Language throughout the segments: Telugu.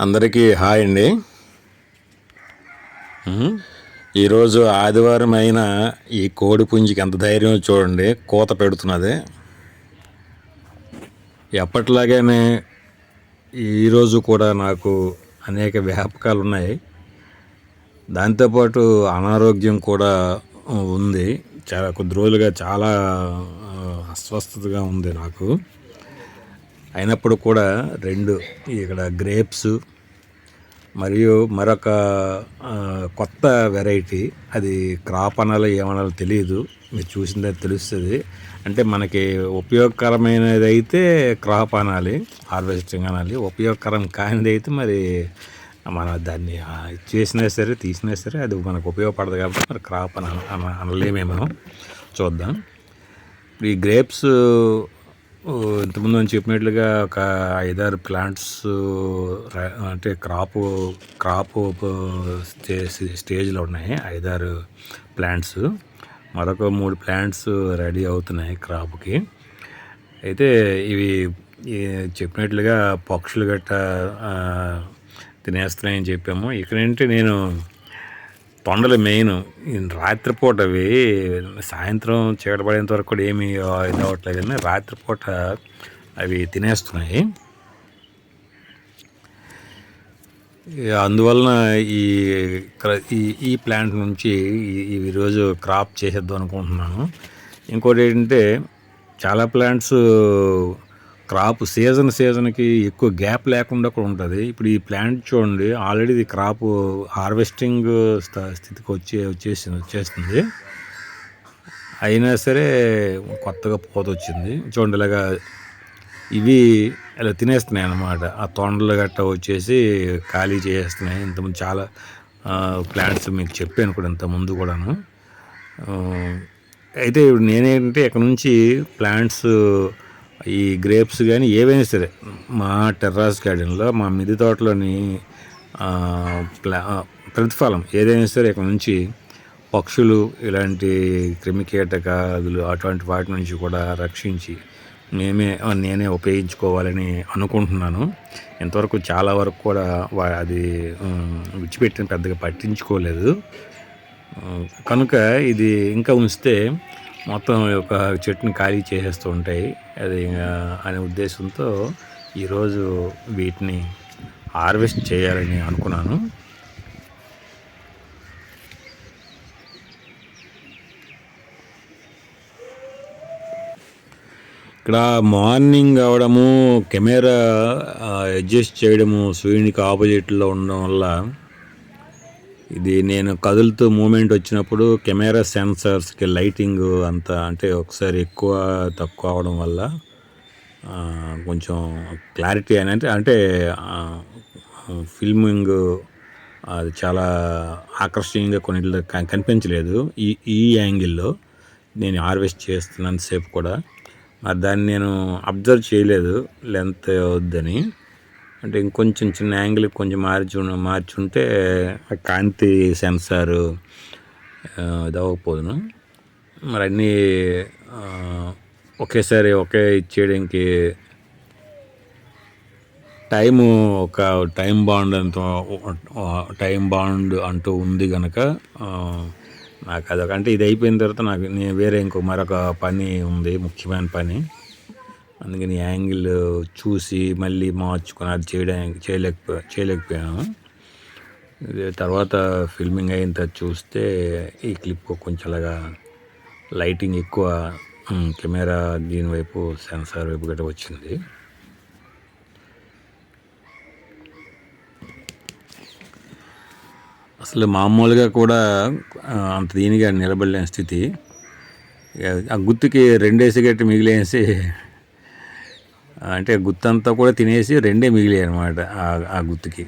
అందరికీ హాయ్ అండి. ఈరోజు ఆదివారం అయిన ఈ కోడి పుంజికి ఎంత ధైర్యం చూడండి. కోత పెడుతున్నది. ఎప్పటిలాగానే ఈరోజు కూడా నాకు అనేక వ్యాపకాలు ఉన్నాయి. దాంతోపాటు అనారోగ్యం కూడా ఉంది. చాలా కొద్ది రోజులుగా చాలా అస్వస్థతగా ఉంది నాకు. అయినప్పుడు కూడా రెండు ఇక్కడ గ్రేప్స్ మరియు మరొక కొత్త వెరైటీ అది క్రాప్ అనాలో ఏమనాలో తెలియదు మీరు చూసిందే తెలుస్తుంది. అంటే మనకి ఉపయోగకరమైనది అయితే క్రాప్ అనాలి హార్వెస్టింగ్ అనాలి ఉపయోగకరం కానిది అయితే మరి మన దాన్ని చేసినా సరే తీసినా సరే అది మనకు ఉపయోగపడదు కాబట్టి మరి క్రాప్ అని అన- అన- అనలేమేమో. చూద్దాం. ఇప్పుడు ఈ గ్రేప్స్ ఇంతకుముందు నేను చెప్పినట్లుగా ఒక ఐదారు ప్లాంట్స్ అంటే క్రాప్ క్రాప్ స్టేజ్లో ఉన్నాయి ఐదారు ప్లాంట్స్. మరొక మూడు ప్లాంట్స్ రెడీ అవుతున్నాయి క్రాప్కి. అయితే ఇవి చెప్పినట్లుగా పక్షులు గట్ట తినేస్తున్నాయని చెప్పాము. ఇక్కడ ఏంటి నేను తొండలు మెయిన్. రాత్రిపూట అవి సాయంత్రం చీకటపడేంత వరకు కూడా ఏమీ ఇది అవ్వట్లేదు కానీ రాత్రిపూట అవి తినేస్తున్నాయి. అందువలన ఈ ఈ ఈ ప్లాంట్ నుంచి ఈ- ఈరోజు క్రాప్ చేసేద్దాం అనుకుంటున్నాను. ఇంకోటి ఏంటంటే చాలా ప్లాంట్స్ క్రాప్ సీజన్ సీజన్కి ఎక్కువ గ్యాప్ లేకుండా కూడా ఉంటుంది. ఇప్పుడు ఈ ప్లాంట్ చూడండి ఆల్రెడీ ఇది క్రాప్ హార్వెస్టింగ్ స్థితికి వచ్చే వచ్చేసి వచ్చేస్తుంది అయినా సరే కొత్తగా పోత వచ్చింది చూడండి ఇలాగా ఇవి ఇలా తినేస్తున్నాయి అన్నమాట. ఆ తొండలు గట్ట వచ్చేసి ఖాళీ చేసేస్తున్నాయి. ఇంతకుముందు చాలా ప్లాంట్స్ మీకు చెప్పాను కూడా ఇంతకుముందు కూడాను. అయితే ఇప్పుడు నేనేంటంటే ఇక్కడ నుంచి ప్లాంట్స్ ఈ గ్రేప్స్ కానీ ఏవైనా సరే మా టెర్రాస్ గార్డెన్లో మా మిది తోటలోని ప్లా ప్రతిఫలం ఏదైనా సరే ఇక్కడ నుంచి పక్షులు ఇలాంటి క్రిమికీటకాదులు అటువంటి వాటి నుంచి కూడా రక్షించి మేమే నేనే ఉపయోగించుకోవాలని అనుకుంటున్నాను. ఇంతవరకు చాలా వరకు కూడా వా- అది విడిచిపెట్టిన పెద్దగా పట్టించుకోలేదు. కనుక ఇది ఇంకా ఉంచితే మొత్తం ఒక చెట్టుని ఖాళీ చేసేస్తూ ఉంటాయి. అది అనే ఉద్దేశంతో ఈరోజు వీటిని హార్వెస్ట్ చేయాలని అనుకున్నాను. ఇక్కడ మార్నింగ్ అవడము కెమెరా అడ్జస్ట్ చేయడము సూర్యునికి ఆపోజిట్లో ఉండడం వల్ల ఇది నేను కదులుతూ మూమెంట్ వచ్చినప్పుడు కెమెరా సెన్సర్స్కి లైటింగ్ అంత అంటే ఒకసారి ఎక్కువ తక్కువ అవడం వల్ల కొంచెం క్లారిటీ అని అంటే అంటే ఫిల్మింగ్ అది చాలా ఆకర్షణీయంగా కొన్నిట్లో కనిపించలేదు. ఈ ఈ యాంగిల్లో నేను హార్వెస్ట్ చేస్తున్నంతసేపు కూడా. మరి దాన్ని నేను అబ్జర్వ్ చేయలేదు లెంత్ వద్దని. అంటే ఇంకొంచెం చిన్న యాంగిల్ కొంచెం మార్చి ఉన్న- మార్చి ఉంటే కాంతి సెన్సారు ఇదవ్వకపోదును. మరి అన్నీ ఒకేసారి ఒకే ఇచ్చేయడానికి టైము ఒక టైం బాండ్ అంత టైం బాండ్ అంటూ ఉంది కనుక నాకు అదొక అంటే ఇది అయిపోయిన తర్వాత నాకు నేను వేరే ఇంకో మరొక పని ఉంది ముఖ్యమైన పని. అందుకని యాంగిల్ చూసి మళ్ళీ మార్చుకొని అది చేయడానికి చేయలేకపో చేయలేకపోయాను. తర్వాత ఫిల్మింగ్ అయిన తర్వాత చూస్తే ఈ క్లిప్ కొంచెం అలాగా లైటింగ్ ఎక్కువ కెమెరా దీని వైపు సెన్సార్ వైపు గట్రా వచ్చింది. అసలు మామూలుగా కూడా అంత దీనిగా నిలబడలేని స్థితి. ఆ గుత్తుకి రెండేసి గట్టి మిగిలేసి అంటే గుత్తంతా కూడా తినేసి రెండే మిగిలాయి అనమాట ఆ గుత్తికి.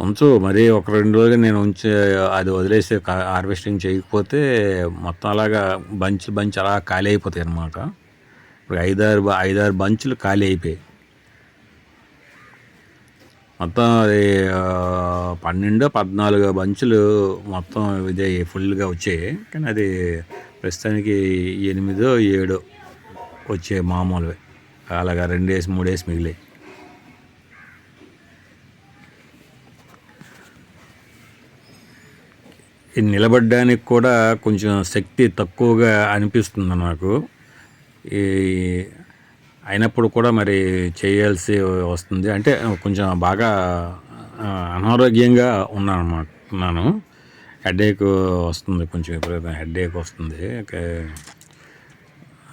ఉంచు మరి ఒక రెండు రోజులు నేను ఉంచి అది వదిలేసి హార్వెస్టింగ్ చేయకపోతే మొత్తం అలాగా బంచ్ బంచ్ అలా ఖాళీ అయిపోతాయి అన్నమాట. ఇప్పుడు ఐదారు ఐదారు బంచులు ఖాళీ అయిపోయాయి. మొత్తం అది పన్నెండు పద్నాలుగు బంచులు మొత్తం ఇదే ఫుల్గా వచ్చాయి. కానీ అది ప్రస్తుతానికి ఎనిమిదో ఏడో వచ్చే మామూలువే. అలాగా రెండు డేస్ మూడు డేస్ మిగిలే. నిలబడ్డానికి కూడా కొంచెం శక్తి తక్కువగా అనిపిస్తుంది నాకు. ఈ అయినప్పుడు కూడా మరి చేయాల్సి వస్తుంది. అంటే కొంచెం బాగా అనారోగ్యంగా ఉన్నాను ఉన్నాను. హెడేక్ వస్తుంది కొంచెం ఎప్పుడైతే హెడేక్ వస్తుంది.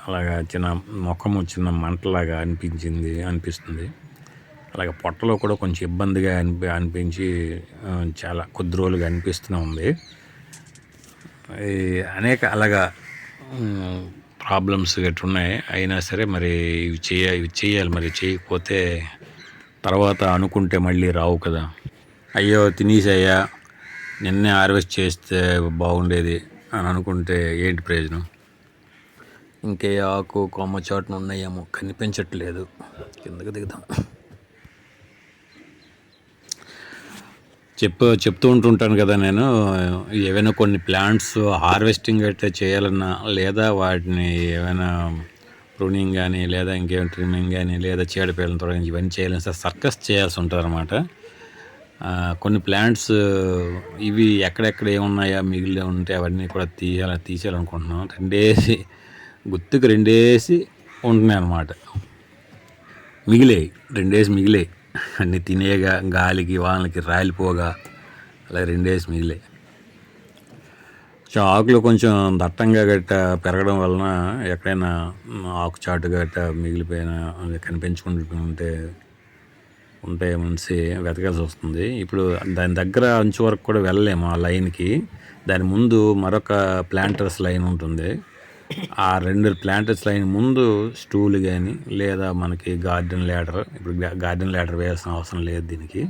అలాగా చిన్న ముఖము చిన్న మంటలాగా అనిపించింది అనిపిస్తుంది. అలాగే పొట్టలో కూడా కొంచెం ఇబ్బందిగా అనిపి అనిపించి చాలా కొద్ది రోజులుగా అనిపిస్తూనే ఉంది. అనేక అలాగా ప్రాబ్లమ్స్ గట్రా ఉన్నాయి. అయినా సరే మరి ఇవి చేయ ఇవి చేయాలి మరి చేయకపోతే తర్వాత అనుకుంటే మళ్ళీ రావు కదా. అయ్యో తినేసాయా నిన్నే హార్వెస్ట్ చేస్తే బాగుండేది అని అనుకుంటే ఏంటి ప్రయోజనం? ఇంకే ఆకు కొమ్మ చాటున ఉన్నాయేమో. కనిపించట్లేదు. కిందకి దిగుదాం. చెప్పు చెప్తూ ఉంటుంటాను కదా నేను. ఏవైనా కొన్ని ప్లాంట్స్ హార్వెస్టింగ్ అయితే చేయాలన్నా లేదా వాటిని ఏమైనా ప్రూనింగ్ కానీ లేదా ఇంకేం ట్రిమ్మింగ్ కానీ లేదా చీడపీడలను తొలగించి ఇవన్నీ చేయాలని సార్ సర్కస్ చేయాల్సి ఉంటుంది అనమాట కొన్ని ప్లాంట్స్ ఇవి ఎక్కడెక్కడ ఏమున్నాయా మిగిలి ఉంటే అవన్నీ కూడా తీయాలి తీసేయాలనుకుంటున్నాం. రెండేసి గుత్తికి రెండేసి ఉంటున్నాయి అన్నమాట. మిగిలాయి రెండేసి మిగిలాయి. అన్ని తినేగా గాలికి వానలకి రాలిపోగా అలా రెండేసి మిగిలాయి. కొంచెం ఆకులు కొంచెం దట్టంగా గట్ట పెరగడం వలన ఎక్కడైనా ఆకు చాటు గట్ట మిగిలిపోయిన కనిపించుకుంటూ ఉంటే ఉంటే మనిషి వెతకాల్సి వస్తుంది. ఇప్పుడు దాని దగ్గర అంచు వరకు కూడా వెళ్ళలేము ఆ లైన్కి. దాని ముందు మరొక ప్లాంటర్స్ లైన్ ఉంటుంది. ఆ రెండు ప్లాంటర్స్ లైన్ ముందు స్టూల్ కానీ లేదా మనకి గార్డెన్ ల్యాడర్ ఇప్పుడు గార్డెన్ ల్యాడర్ వేయాల్సిన అవసరం లేదు దీనికి.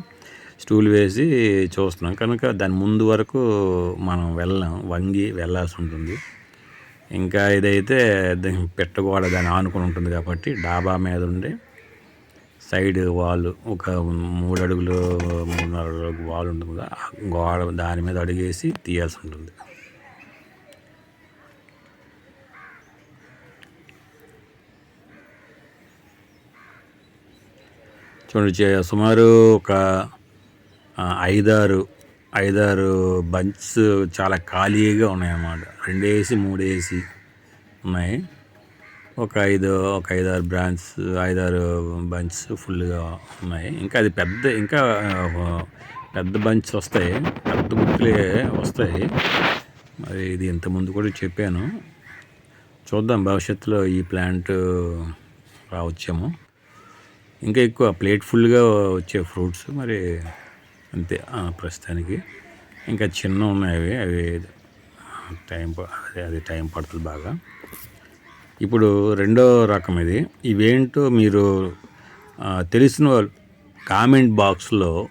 స్టూల్ వేసి చూస్తున్నాం. కనుక దాని ముందు వరకు మనం వెళ్ళాం. వంగి వెళ్ళాల్సి ఉంటుంది. ఇంకా ఇదైతే పెట్టగోడ దాన్ని ఆనుకుని ఉంటుంది కాబట్టి డాబా మీద ఉండి సైడ్ వాల్ ఒక మూడు అడుగులు మూడున్నర అడుగులు వాల్ ఉంటుంది కదా ఆ గోడ దాని మీద అడిగేసి తీయాల్సి ఉంటుంది. చూడండి సుమారు ఒక ఐదారు ఐదారు బంచ్స్ చాలా ఖాళీగా ఉన్నాయన్నమాట. రెండేసి మూడేసి ఉన్నాయి. ఒక ఐదు ఒక ఐదారు బ్రాంచ్ ఐదారు బంచ్స్ ఫుల్గా ఉన్నాయి. ఇంకా అది పెద్ద ఇంకా పెద్ద బంచ్ వస్తాయి. పెద్ద గుత్తులే వస్తాయి. మరి ఇది ఇంతకుముందు కూడా చెప్పాను. చూద్దాం భవిష్యత్తులో ఈ ప్లాంట్ రావచ్చేమో. ఇంకా ఎక్కువ ప్లేట్ ఫుల్గా వచ్చే ఫ్రూట్స్ మరి అంతే ప్రస్తుతానికి. ఇంకా చిన్న ఉన్నాయి అవి అవి టైం ప- అదే అది టైం పడుతుంది బాగా. ఇప్పుడు రెండో రకం ఇది. ఇవేంటో మీరు తెలిసిన వాళ్ళు కామెంట్ బాక్స్లో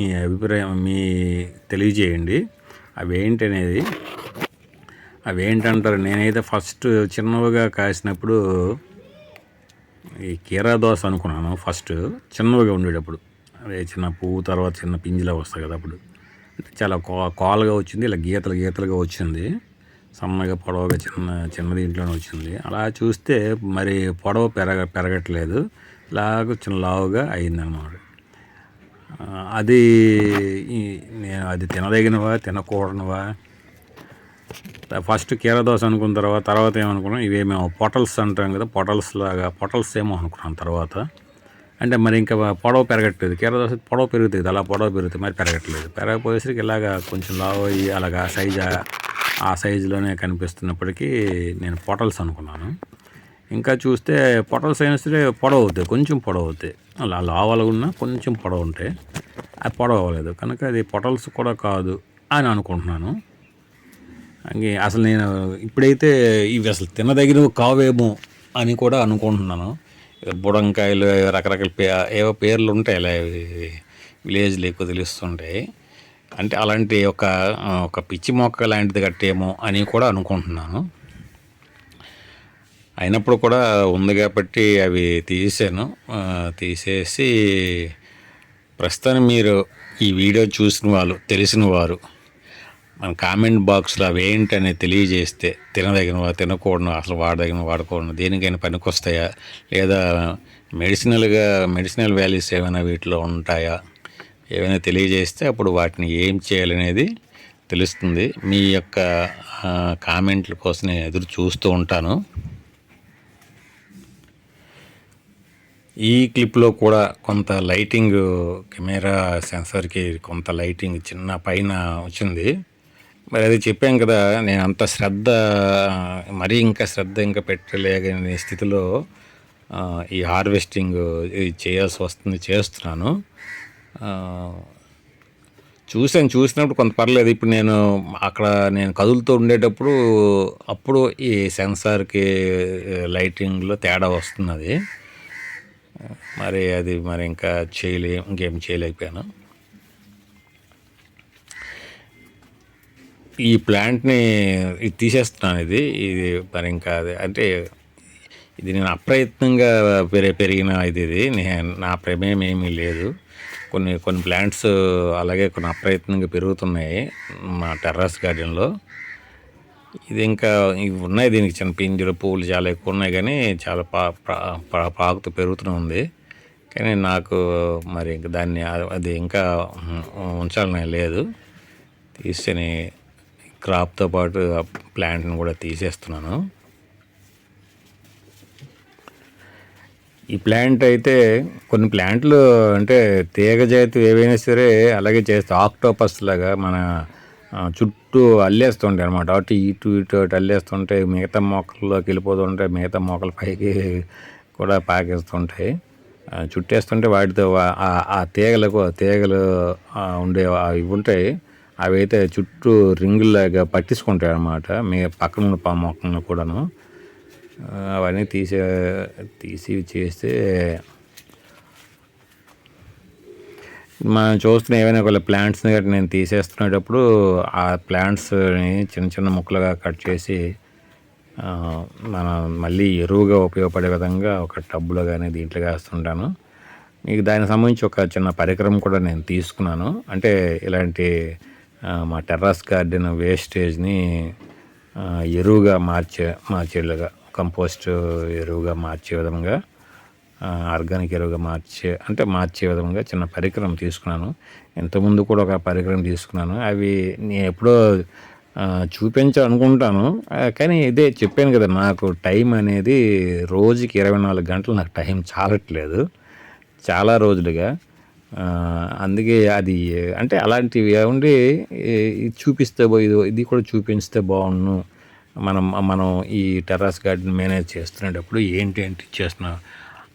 మీ అభిప్రాయం మీ తెలియజేయండి. అవేంటనేది అవేంటంటారు? నేనైతే ఫస్ట్ చిన్నవిగా కాసినప్పుడు ఈ కీరా దోశ అనుకున్నాను. ఫస్ట్ చిన్నవిగా ఉండేటప్పుడు. అదే చిన్న పువ్వు తర్వాత చిన్న పింజిలా వస్తాయి కదా అప్పుడు. చాలా కో కోలగా వచ్చింది ఇలా గీతలు గీతలుగా వచ్చింది. సన్నగా పొడవగా చిన్న చిన్న దీంట్లోనే వచ్చింది. అలా చూస్తే మరి పొడవ పెరగ పెరగట్లేదు. ఇలాగ చిన్న లావుగా అయిందన్నమాట అది నేను అది తినదగినవా తినకూడనివా? ఫస్ట్ కీర దోశ అనుకున్న తర్వాత తర్వాత ఏమనుకున్నాం? ఇవేమో పొటల్స్ అంటాం కదా పొటల్స్ లాగా పొటల్స్ ఏమో అనుకున్నాం తర్వాత. అంటే మరి ఇంకా పొడవ పెరగట్లేదు. కీరదోశ పొడవ పెరుగుతుంది అలా పొడవ పెరుగుతుంది మరి పెరగట్లేదు. పెరగపోయేసరికి ఇలాగా కొంచెం లావు అయ్యి అలాగా సైజ్ ఆ సైజులోనే కనిపిస్తున్నప్పటికీ నేను పొటల్స్ అనుకున్నాను. ఇంకా చూస్తే పొటల్స్ అయినా సరే పొడవు అవుతాయి కొంచెం పొడవు అవుతాయి అలా లావాలగున్నా కొంచెం పొడవు ఉంటాయి అది పొడవ అవ్వలేదు. కనుక అది పొటల్స్ కూడా కాదు అని అనుకుంటున్నాను. అసలు నేను ఇప్పుడైతే ఇవి అసలు తినదగినవి కావేమో అని కూడా అనుకుంటున్నాను. బుడంకాయలు రకరకాల పే ఏవో పేర్లు ఉంటాయి ఇలా విలేజ్లో ఎక్కువ తెలుస్తుంటాయి. అంటే అలాంటి ఒక ఒక పిచ్చి మొక్క లాంటిది కట్టేమో అని కూడా అనుకుంటున్నాను. అయినప్పుడు కూడా ఉంది కాబట్టి అవి తీసాను తీసేసి ప్రస్తుతం మీరు ఈ వీడియో చూసిన వాళ్ళు తెలిసిన వారు మన కామెంట్ బాక్స్లో అవి ఏంటని తెలియజేస్తే తినదగిన తినకూడదు అసలు వాడదగిన వాడకూడదు దేనికైనా పనికొస్తాయా లేదా మెడిసినల్గా మెడిసినల్ వాల్యూస్ ఏమైనా వీటిలో ఉంటాయా ఏమైనా తెలియజేస్తే అప్పుడు వాటిని ఏం చేయాలనేది తెలుస్తుంది. మీ యొక్క కామెంట్ల కోసం నేను ఎదురు చూస్తూ ఉంటాను. ఈ క్లిప్లో కూడా కొంత లైటింగ్ కెమెరా సెన్సర్కి కొంత లైటింగ్ చిన్న పైన వచ్చింది. మరి అది చెప్పాం కదా నేను అంత శ్రద్ధ మరీ ఇంకా శ్రద్ధ ఇంకా పెట్టలేని స్థితిలో ఈ హార్వెస్టింగ్ చేయాల్సి వస్తుంది చేస్తున్నాను. చూసాను చూసినప్పుడు కొంత పర్లేదు. ఇప్పుడు నేను అక్కడ నేను కదులుతూ ఉండేటప్పుడు అప్పుడు ఈ సెన్సార్కి లైటింగ్లో తేడా వస్తున్నది. మరి అది మరి ఇంకా చేయలే ఇంకేం చేయలేకపోయాను. ఈ ప్లాంట్ని ఇది తీసేస్తున్నాను ఇది. ఇది మరి ఇంకా అది అంటే ఇది నేను అప్రయత్నంగా పెరి పెరిగిన ఇది ఇది. నా ప్రమేయం ఏమీ లేదు. కొన్ని కొన్ని ప్లాంట్స్ అలాగే కొన్ని అప్రయత్నంగా పెరుగుతున్నాయి మా టెర్రస్ గార్డెన్లో. ఇది ఇంకా ఇవి ఉన్నాయి దీనికి చిన్న పింజలు పువ్వులు చాలా ఎక్కువ ఉన్నాయి కానీ చాలా పా పా- పా- పాకుతూ పెరుగుతూనే ఉంది. కానీ నాకు మరి ఇంకా దాన్ని అది ఇంకా ఉంచాలని లేదు. తీసుకొని క్రాప్తో పాటు ఆ ప్లాంట్ని కూడా తీసేస్తున్నాను. ఈ ప్లాంట్ అయితే కొన్ని ప్లాంట్లు అంటే తీగ జాతి ఏవైనా సరే అలాగే చేస్తే ఆక్టోపస్ లాగా మన చుట్టూ అల్లేస్తుంటాయి అనమాట అటు ఇటు ఇటు అటు అల్లేస్తుంటే మిగతా మొక్కల్లోకి వెళ్ళిపోతుంటాయి మిగతా మొక్కల పైకి కూడా పాకేస్తుంటాయి. చుట్టేస్తుంటే వాటితో ఆ- తీగలకు ఆ తీగలు ఉండే ఇవి ఉంటాయి. అవి అయితే చుట్టూ రింగులాగా పట్టించుకుంటాయి అన్నమాట మీ పక్కన ఉన్న పా మొక్కలను కూడాను. అవన్నీ తీసే తీసి చేస్తే మనం చూస్తున్న ఏవైనా ఒకవేళ ప్లాంట్స్ని గట్రా నేను తీసేస్తున్నప్పుడు ఆ ప్లాంట్స్ని చిన్న చిన్న ముక్కలుగా కట్ చేసి మనం మళ్ళీ ఎరువుగా ఉపయోగపడే విధంగా ఒక టబ్బులో కానీ దీంట్లో వేస్తుంటాను. మీకు దానికి సంబంధించి ఒక చిన్న పరికరం కూడా నేను తీసుకున్నాను. అంటే ఇలాంటి మా టెర్రస్ గార్డెన్ వేస్టేజ్ని ఎరువుగా మార్చే మార్చేలాగా కంపోస్ట్ ఎరువుగా మార్చే విధంగా ఆర్గానిక్ ఎరువుగా మార్చే అంటే మార్చే విధంగా చిన్న పరికరం తీసుకున్నాను. ఇంతకుముందు కూడా ఒక పరికరం తీసుకున్నాను. అవి నేను ఎప్పుడో చూపించాలనుకుంటాను. కానీ ఇదే చెప్పాను కదా నాకు టైం అనేది రోజుకి ఇరవై నాలుగు గంటలు నాకు టైం చాలట్లేదు. చాలా రోజులుగా. అందుకే అది అంటే అలాంటివి ఉండి ఇది చూపిస్తే బా- ఇది ఇది కూడా చూపించితే బాగుండు మనం మనం ఈ టెర్రస్ గార్డెన్ మేనేజ్ చేస్తున్నప్పుడు ఏంటి ఏంటి చేస్తున్నా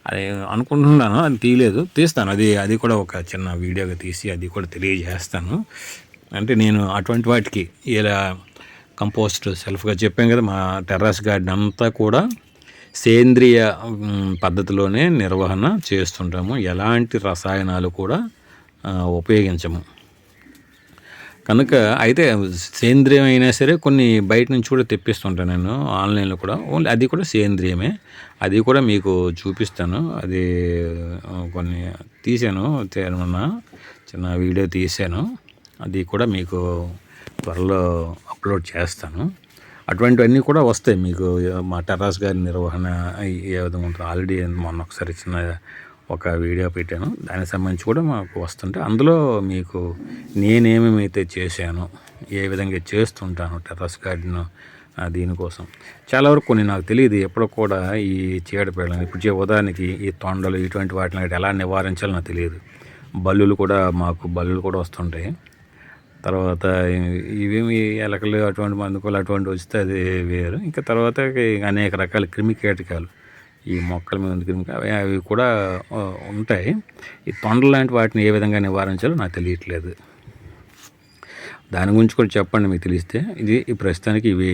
అది అనుకుంటున్నాను అది తీయలేదు తీస్తాను. అది అది కూడా ఒక చిన్న వీడియోగా తీసి అది కూడా తెలియజేస్తాను. అంటే నేను అటువంటి వాటికి ఇలా కంపోస్ట్ సెల్ఫ్గా చెప్పాను కదా మా టెర్రస్ గార్డెన్ అంతా కూడా సేంద్రియ పద్ధతిలోనే నిర్వహణ చేస్తుంటాము. ఎలాంటి రసాయనాలు కూడా ఉపయోగించము. కనుక అయితే సేంద్రియం అయినా సరే కొన్ని బయట నుంచి కూడా తెప్పిస్తుంటాను నేను ఆన్లైన్లో కూడా. ఓన్లీ అది కూడా సేంద్రియమే. అది కూడా మీకు చూపిస్తాను. అది కొన్ని తీసాను మొన్న చిన్న వీడియో తీసాను. అది కూడా మీకు త్వరలో అప్లోడ్ చేస్తాను. అటువంటివన్నీ కూడా వస్తాయి మీకు మా టెర్రస్ గారి నిర్వహణ ఏ విధంగా ఉంటుంది. ఆల్రెడీ మొన్న ఒకసారి చిన్న ఒక వీడియో పెట్టాను. దానికి సంబంధించి కూడా మాకు వస్తుంటే అందులో మీకు నేనేమేమైతే చేశాను ఏ విధంగా చేస్తుంటాను టెర్రస్ గార్డెన్ దీనికోసం. చాలా వరకు కొన్ని నాకు తెలియదు ఎప్పుడో కూడా ఈ చీడపీడలను ఇప్పుడు చే- ఉదాహరణకి ఈ తొండలు ఇటువంటి వాటిని ఎలా నివారించాలో నాకు తెలియదు. బల్లులు కూడా మాకు బల్లులు కూడా వస్తుంటాయి. తర్వాత ఇవేమి ఎలకలు అటువంటి మందుకోలు అటువంటి వస్తే అది వేరు. ఇంకా తర్వాత అనేక రకాల క్రిమి కీటకాలు ఈ మొక్కల మీద క్రిమి అవి అవి కూడా ఉంటాయి. ఈ తొండలు లాంటి వాటిని ఏ విధంగా నివారించాలో నాకు తెలియట్లేదు. దాని గురించి కూడా చెప్పండి మీకు తెలిస్తే. ఇది ఈ ప్రస్తుతానికి ఇవి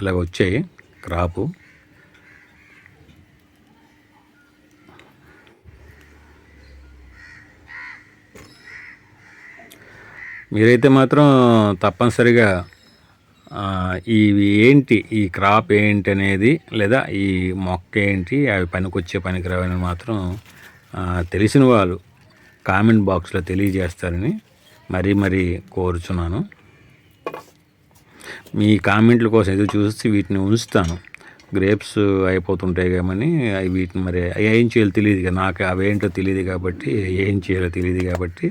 ఇలాగ వచ్చాయి క్రాపు. మీరైతే మాత్రం తప్పనిసరిగా ఇవి ఏంటి ఈ క్రాప్ ఏంటి అనేది లేదా ఈ మొక్క ఏంటి అవి పనికొచ్చే పనికిరావని మాత్రం తెలిసిన వాళ్ళు కామెంట్ బాక్స్లో తెలియజేస్తారని మరీ మరీ కోరుచున్నాను. మీ కామెంట్ల కోసం ఎదురు చూసి వీటిని ఉంచుతాను. గ్రేప్స్ అయిపోతుంటాయి కామని అవి వీటిని మరి అవి ఏం చేయాలో తెలియదు నాకు అవేంటో తెలియదు కాబట్టి ఏం చేయాలో తెలియదు కాబట్టి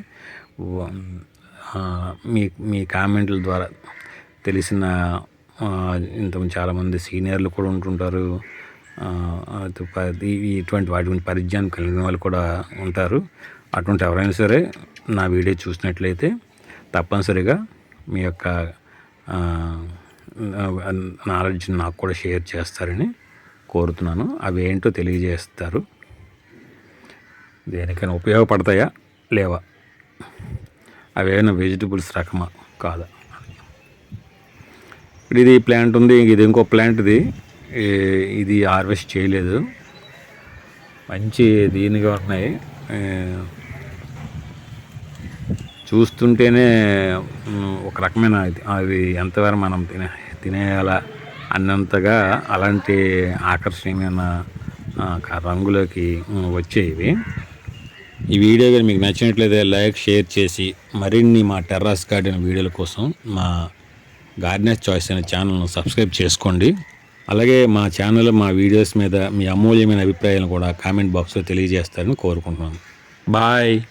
మీ మీ కామెంట్ల ద్వారా తెలిసిన ఇంత చాలామంది సీనియర్లు కూడా ఉంటుంటారు. ఇటువంటి వాటి గురించి పరిజ్ఞానం కలిగిన వాళ్ళు కూడా ఉంటారు. అటువంటి ఎవరైనా సరే నా వీడియో చూసినట్లయితే తప్పనిసరిగా మీ యొక్క నాలెడ్జ్ నాకు కూడా షేర్ చేస్తారని కోరుతున్నాను. అవి ఏంటో తెలియజేస్తారు. దేనికైనా ఉపయోగపడతాయా? లేవా? అవేమైనా వెజిటబుల్స్ రకమా? కాదా? ఇప్పుడు ఇది ప్లాంట్ ఉంది ఇది ఇంకో ప్లాంట్ ఇది ఇది హార్వెస్ట్ చేయలేదు. మంచి దీనిగా ఉన్నాయి. చూస్తుంటేనే ఒక రకమైన అవి ఎంతవరకు మనం తినే తినేయాలా అన్నంతగా అలాంటి ఆకర్షణీయమైన రంగులోకి వచ్చేవి. ఈ వీడియో కానీ మీకు నచ్చినట్లయితే లైక్ షేర్ చేసి మరిన్ని మా టెర్రాస్ గార్డెన్ వీడియోల కోసం మా గార్డెనర్స్ చాయిస్ అనే ఛానల్ను సబ్స్క్రైబ్ చేసుకోండి. అలాగే మా ఛానల్ మా వీడియోస్ మీద మీ అమూల్యమైన అభిప్రాయాలను కూడా కామెంట్ బాక్స్లో తెలియజేస్తారని కోరుకుంటున్నాను. బాయ్.